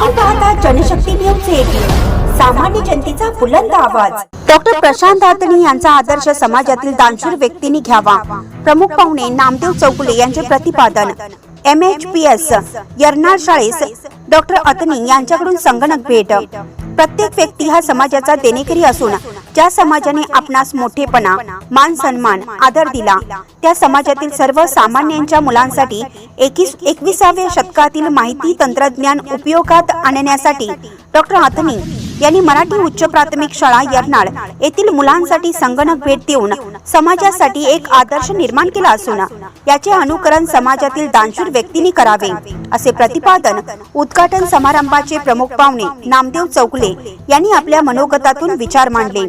Janshakti news सामान्य जनतेचा बुलंद आवाज. डॉक्टर प्रशांत आतणी यांचा आदर्श समाजातील दानशूर व्यक्तींनी घ्यावा. प्रमुख पाहुणे नामदेव चौगुले यांचे प्रतिपादन. M H P S Yarnal शाळेस doctor अतनी यांच्याकडून संगणक भेट. प्रत्येक व्यक्ती हा समाजाचा देणेकरी असून ज्या समाजाने आपणास मोठेपणा मान सन्मान आदर दिला त्या समाजातील सर्व सामान्यांच्या मुलांसाठी एकीस एकविसाव्या शतकातील माहिती तंत्रज्ञान उपयोगात आणण्यासाठी डॉक्टर अथनी यांनी मराठी उच्च प्राथमिक शाळा यरनाळ येथील मुलांसाठी संगणक भेट देऊन समाजासाठी एक आदर्श निर्माण केला असून याचे अनुकरण समाजातील दानशूर व्यक्तींनी करावे असे प्रतिपादन उद्घाटन समारंभाचे प्रमुख पाहुणे नामदेव चौकले यांनी आपल्या मनोगतातून विचार मांडले.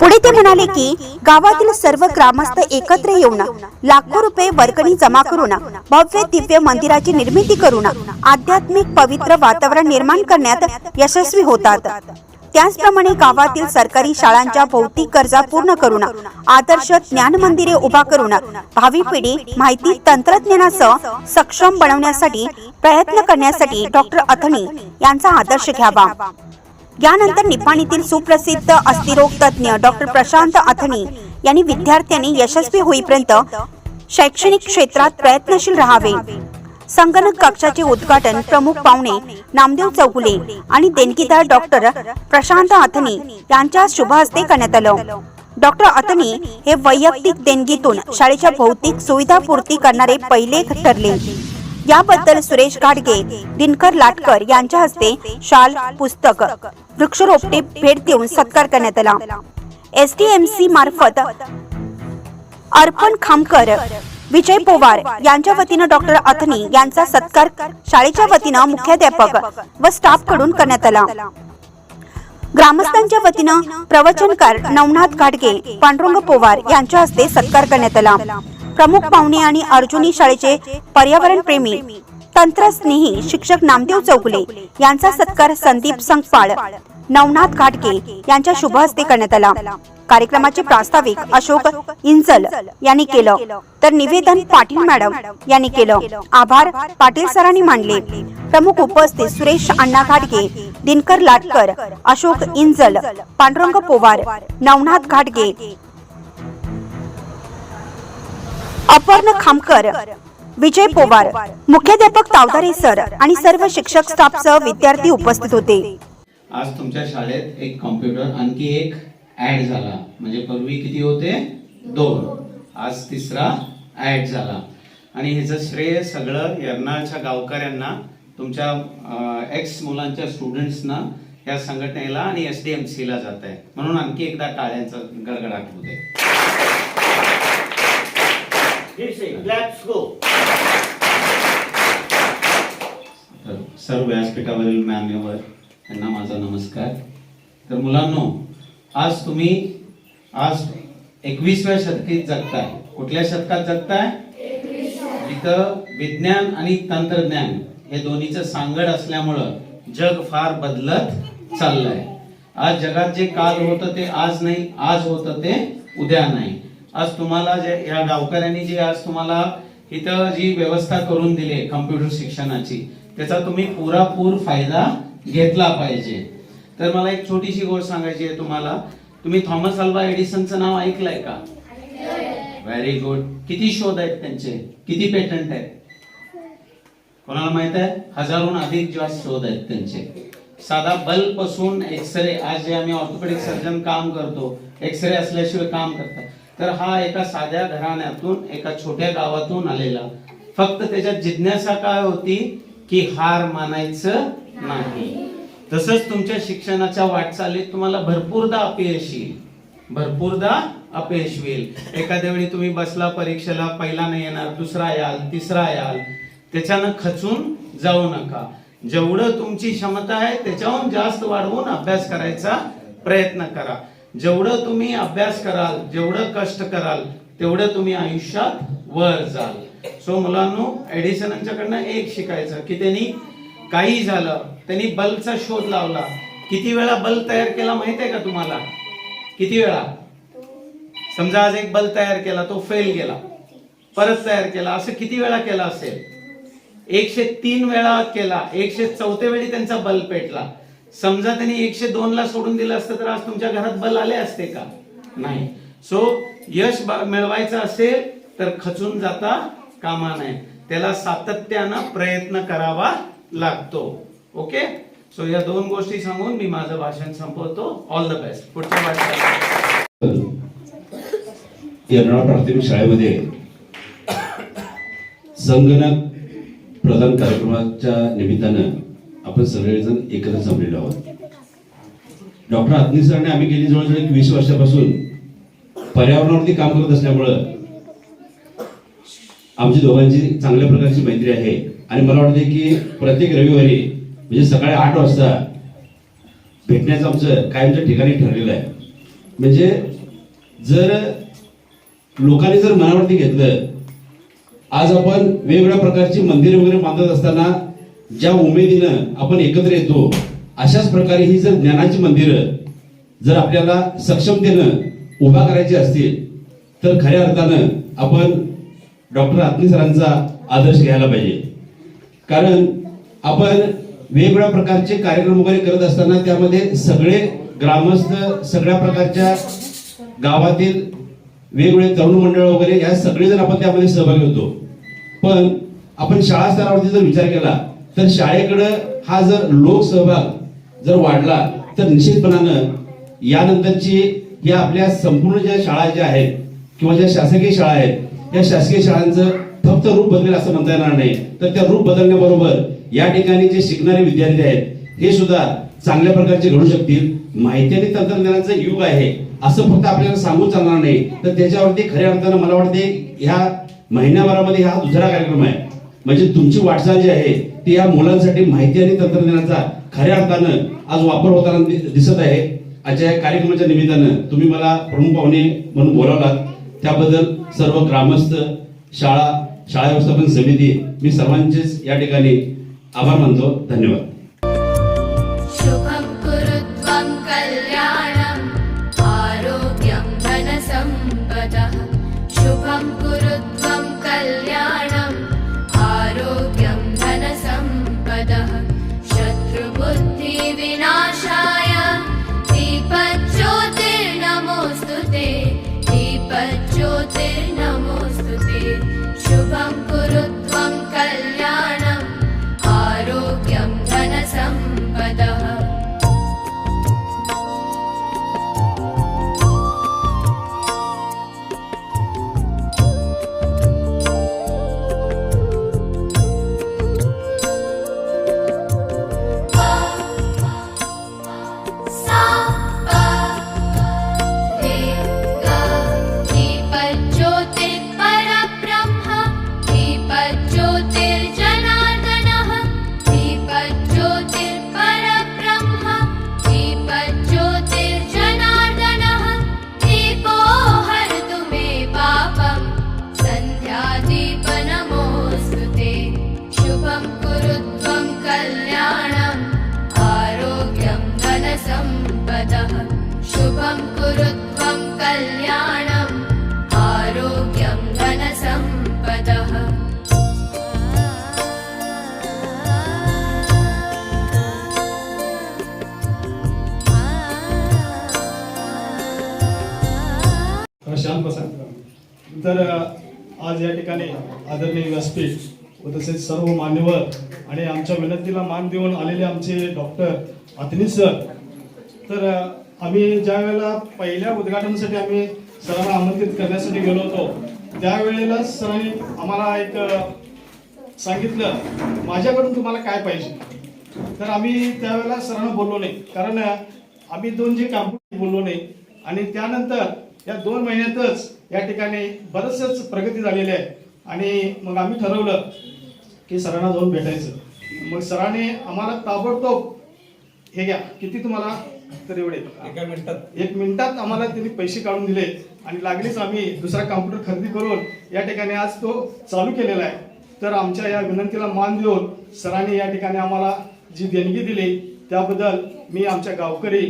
पुढे ते म्हणाले की गावातील सर्व ग्रामस्थ एकत्र येऊन लाखो रुपये वर्गणी जमा करून भव्य दिव्य मंदिराची निर्मिती करून आध्यात्मिक पवित्र वातावरण निर्माण करण्यात यशस्वी होतात. त्याचप्रमाणे गावातील सरकारी शाळांच्या भौतिक गरजा पूर्ण करून आदर्श ज्ञान मंदिरे उभा करून भावी पिढी माहिती तंत्रज्ञानासह सक्षम बनवण्यासाठी प्रयत्न करण्यासाठी डॉक्टर अथणी यांचा आदर्श घ्यावा. यानंतर निपाणीतील सुप्रसिद्ध अस्थिरोग तज्ञ डॉक्टर प्रशांत अथणी यांनी विद्यार्थ्यांनी यशस्वी होईपर्यंत शैक्षणिक क्षेत्रात प्रयत्नशील राहावे. संगणक कक्षाचे उद्घाटन प्रमुख पाहुणे नामदेव चौगुले आणि देणगीदार डॉक्टर प्रशांत अथनी यांच्या शुभ हस्ते करण्यात आलं. डॉक्टर अतनी हे वैयक्तिक देणगीतून शाळेच्या भौतिक सुविधा पूर्ती करणारे पहिले ठरले याबद्दल सुरेश गाडगे दिनकर लाटकर यांच्या हस्ते शाल पुस्तक वृक्षरोपटे भेट देऊन सत्कार करण्यात आला. एसडीएमसी मार्फत अर्पण खामकर विजय पोवार यांच्या वतीनं डॉक्टर अथनी यांचा सत्कार शाळेच्या वतीनं मुख्याध्यापक व स्टाफकडून करण्यात आला. ग्रामस्थांच्या वतीनं प्रवचनकार नवनाथ घाटगे पांडुरंग पोवार यांच्या हस्ते सत्कार करण्यात आला. प्रमुख पाहुणे आणि अर्जुनी शाळेचे पर्यावरण प्रेमी तंत्रस्नेही शिक्षक नामदेव चौगुले यांचा सत्कार संदीप संगपाळ नवनाथ घाटगे यांच्या शुभ हस्ते करण्यात आला. कार्यक्रमाचे प्रास्ताविक अशोक इंजल यांनी केलं. तर निवेदन पाटील मॅडम यांनी केलं. आभार पाटील सरांनी मांडले प्रमुख उपस्थित सुरेश अण्णा घाटगे दिनकर लाटकर अशोक इंजल पांडुरंग पोवार नवनाथ घाटगे अपर्ण खामकर विजय पोवार मुख्याध्यापक तावदारे सर आणि सर्व शिक्षक स्टाफसह विद्यार्थी उपस्थित होते. आज तुमच्या शाळेत एक कॉम्प्युटर आणखी एक ऍड झाला. म्हणजे पूर्वी किती होते? दोन. आज तिसरा ऍड झाला. आणि ह्याचं श्रेय सगळं यर्नाळच्या गावकऱ्यांना तुमच्या एक्स मुलांच्या स्टुडंट्सना या संघटनेला आणि एस डी एम सीला जात आहे म्हणून आणखी एकदा टाळ्यांचा गडगडाट. तर सर्व व्यासपीठावरील मान्यवर यांना माझा नमस्कार. तर मुलांनो आज तुम्ही आज एकवीसव्या शतकीत जगताय. कुठल्या शतकात जगताय? इथं विज्ञान आणि तंत्रज्ञान हे दोन्हीचं सांगड असल्यामुळं जग फार बदलत चाललंय. आज जगात जे काल होतं ते आज नाही आज होतं ते उद्या नाही. आज तुम्हाला जे या गावकऱ्यांनी जे आज तुम्हाला इथं जी व्यवस्था करून दिली आहे कम्प्युटर शिक्षणाची त्याचा तुम्ही पुरापूर फायदा घेतला पाहिजे. तर मला एक छोटीशी गोष्ट सांगायची आहे तुम्हाला. तुम्ही थॉमस अल्वा एडिसनचं नाव ऐकलंय का? व्हेरी गुड किती शोध आहेत त्यांचे? किती पेटंट आहेत? कोणाला माहीत आहे? हजारोहून अधिक जेव्हा शोध आहेत त्यांचे. साधा बल्बपासून एक्सरे आज जे आम्ही ऑर्थोपेडिक सर्जन काम करतो एक्सरे असल्याशिवाय काम करतात तर हा एका साध्या घराण्यातून एका छोट्या गावातून आलेला. फक्त त्याच्यात जिज्ञासा काय होती? की हार मानायचं नाही. तसंच तुमच्या शिक्षणाच्या वाटचालीत तुम्हाला भरपूरदा अपयश येईल. भरपूरदा अपयश येईल. एखाद्या वेळी तुम्ही बसला परीक्षेला पहिला नाही येणार दुसरा याल तिसरा याल त्याच्यानं खचून जाऊ नका. जेवढं तुमची क्षमता आहे त्याच्याहून जास्त वाढवून अभ्यास करायचा प्रयत्न करा. जेवढं तुम्ही अभ्यास कराल जेवढं कष्ट कराल तेवढं तुम्ही आयुष्यात वर जाल. सो मुलांनो एडिसनांच्याकडनं एक शिकायचं. की त्यांनी काही झालं त्यांनी बल्बचा शोध लावला. किती वेळा बल्ब तयार केला माहीत आहे का तुम्हाला? किती वेळा? समजा आज एक बल्ब तयार केला तो फेल गेला परत तयार केला असं किती वेळा केला असेल? एकशे तीन वेळा केला एकशे चौथे वेळी त्यांचा बल्ब पेटला. समजा त्यांनी एकशे दोन ला सोडून दिलं असतं तर आज तुमच्या घरात बल आले असते का? नाही. सो यश ब- मिळवायचं असेल तर खचून जाता कामा नये. त्याला सातत्यानं प्रयत्न करावा लागतो. ओके सो या दोन गोष्टी सांगून मी माझं भाषण संपवतो. ऑल द बेस्ट पुढच्या भाषणाला येरनाळा प्राथमिक शाळेमध्ये संगणक प्रधान कार्यक्रमाच्या निमित्तानं आपण सगळेजण एकत्र जमलेलो आहोत. डॉक्टर आत्मी सरांनी आम्ही गेली जवळजवळ एक वीस वर्षापासून पर्यावरणावरती काम करत असल्यामुळं आमची दोघांची चांगल्या प्रकारची मैत्री आहे. आणि मला वाटते की प्रत्येक रविवारी म्हणजे सकाळी आठ वाजता भेटण्याचं आमचं कायमच्या ठिकाणी ठरलेलं आहे. म्हणजे जर लोकांनी जर मनावरती घेतलं आज आपण वेगवेगळ्या प्रकारची मंदिरं वगैरे बांधत असताना ज्या उमेदीनं आपण एकत्र येतो अशाच प्रकारे ही जर ज्ञानाची मंदिरं जर आपल्याला सक्षमतेनं उभा करायची असतील तर खऱ्या अर्थानं आपण डॉक्टर आत्मी सरांचा आदर्श घ्यायला पाहिजे. कारण आपण वेगवेगळ्या प्रकारचे कार्यक्रम वगैरे करत असताना त्यामध्ये सगळे ग्रामस्थ सगळ्या प्रकारच्या गावातील वेगवेगळे तरुण मंडळ वगैरे या सगळेजण आपण त्यामध्ये सहभागी होतो. पण आपण शाळा स्तरावरती जर विचार केला तर शाळेकडं हा जर लोकसहभाग जर वाढला तर निश्चितपणानं यानंतरची या आपल्या संपूर्ण ज्या शाळा ज्या आहेत किंवा ज्या शासकीय शाळा आहेत या शासकीय शाळांचं फक्त रूप बदलेल असं म्हणता येणार नाही. तर त्या रूप बदलण्याबरोबर या ठिकाणी जे शिकणारे विद्यार्थी आहेत हे सुद्धा चांगल्या प्रकारचे घडू शकतील. माहिती आणि तंत्रज्ञानाचं युग आहे असं फक्त आपल्याला सांगून चालणार नाही. तर त्याच्यावरती खऱ्या अर्थानं मला वाटते ह्या महिन्याभरामध्ये हा दुसरा कार्यक्रम आहे. म्हणजे तुमची वाटचाल जी आहे ती या मुलांसाठी माहिती आणि तंत्रज्ञानाचा खऱ्या अर्थानं आज वापर होताना दिसत आहे. आजच्या या कार्यक्रमाच्या निमित्तानं तुम्ही मला प्रमुख पाहुणे म्हणून बोलावलात. त्याबद्दल सर्व ग्रामस्थ शाळा शाळा व्यवस्थापन समिती मी सर्वांचेच या ठिकाणी आभार मानतो. धन्यवाद. कल्याणम् आरोग्यं धनसम्पदः। शांत बसा तर आज या ठिकाणी आदरणीय व्यासपीठ व तसेच सर्व मान्यवर आणि आमच्या विनंतीला मान देऊन आलेले आमचे डॉक्टर अतनी सर. तर आम्ही ज्या वेळेला पहिल्या उद्घाटनासाठी आम्ही सरांना आमंत्रित करण्यासाठी गेलो होतो त्यावेळेला सरांनी आम्हाला एक सांगितलं माझ्याकडून तुम्हाला काय पाहिजे? तर आम्ही त्यावेळेला सरांना बोललो नाही कारण आम्ही दोन जे काम बोललो नाही आणि त्यानंतर या दोन महिन्यातच या ठिकाणी बरंचसंच प्रगती झालेली आहे. आणि मग आम्ही ठरवलं की सरांना जाऊन भेटायचं. मग सरांनी आम्हाला ताबडतोब हे घ्या किती तुम्हाला तर एवढे. एका मिनिटात. एक मिनिटात आम्हाला त्यांनी पैसे काढून दिले आणि लागलीच आम्ही दुसरा कॉम्प्युटर खरेदी करून. या ठिकाणी आज तो चालू केलेला आहे. तर आमच्या या विनंतीला मान देऊन सरांनी या ठिकाणी आम्हाला जी देणगी दिली त्याबद्दल मी आमच्या गावकरी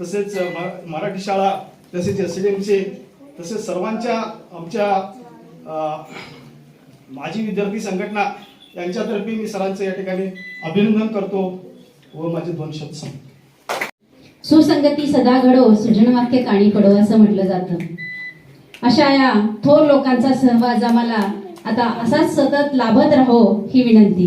तसेच मराठी शाळा तसेच एस चे तसेच सर्वांच्या आमच्या माजी विद्यार्थी संघटना यांच्यातर्फे मी सरांचं या ठिकाणी अभिनंदन करतो व माझे दोन शब्द सांगतो सुसंगती सदा घडो सृजन वाक्य काणी पडो असं म्हटलं जातं. अशा या थोर लोकांचा सहवास आम्हाला आता असाच सतत लाभत राहो ही विनंती.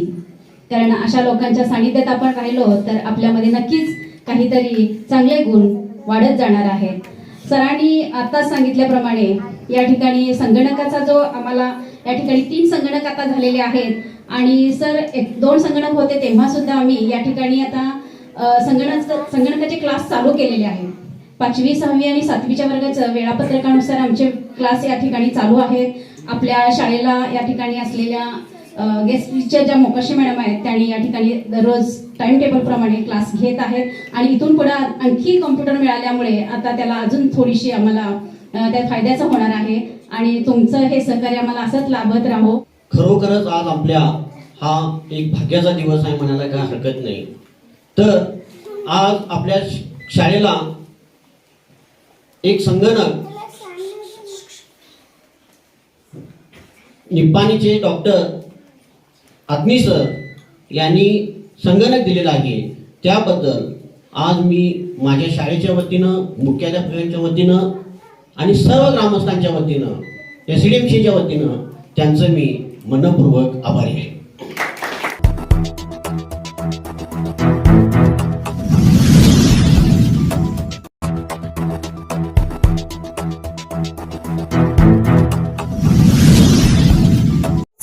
कारण अशा लोकांच्या सानिध्यात आपण राहिलो तर आपल्यामध्ये नक्कीच काहीतरी चांगले गुण वाढत जाणार आहेत. सरांनी आता सांगितल्याप्रमाणे या ठिकाणी संगणकाचा जो आम्हाला या ठिकाणी तीन संगणक आता झालेले आहेत. आणि सर एक दोन संगणक होते तेव्हा सुद्धा आम्ही या ठिकाणी आता संगणक संगणकाचे क्लास चालू केलेले आहेत. पाचवी सहावी आणि सातवीच्या वर्गाचं वेळापत्रकानुसार आमचे क्लास या ठिकाणी चालू आहेत. आपल्या शाळेला या ठिकाणी असलेल्या गेस्ट टीचर ज्या मोकाशी मॅडम आहेत त्यांनी या ठिकाणी दररोज टाइम टेबल प्रमाणे क्लास घेत आहेत. आणि इथून पुढे आणखी कॉम्प्युटर मिळाल्यामुळे आता त्याला अजून थोडीशी आम्हाला त्या फायद्याचं होणार आहे. आणि तुमचं हे सहकार्य आम्हाला असंच लाभत राहो. खरोखरच आज आपल्या हा एक भाग्याचा दिवस आहे म्हणायला काय हरकत नाही. तर आज आपल्या शाळेला एक संगणक निपाणीचे डॉक्टर आत्मी सर यांनी संगणक दिलेला आहे. त्याबद्दल आज मी माझ्या शाळेच्या वतीनं मुख्याध्यापकांच्या वतीनं आणि सर्व ग्रामस्थांच्या वतीनं एस डी एम सीच्या वतीनं त्यांचं मी मनपूर्वक आभारी आहे.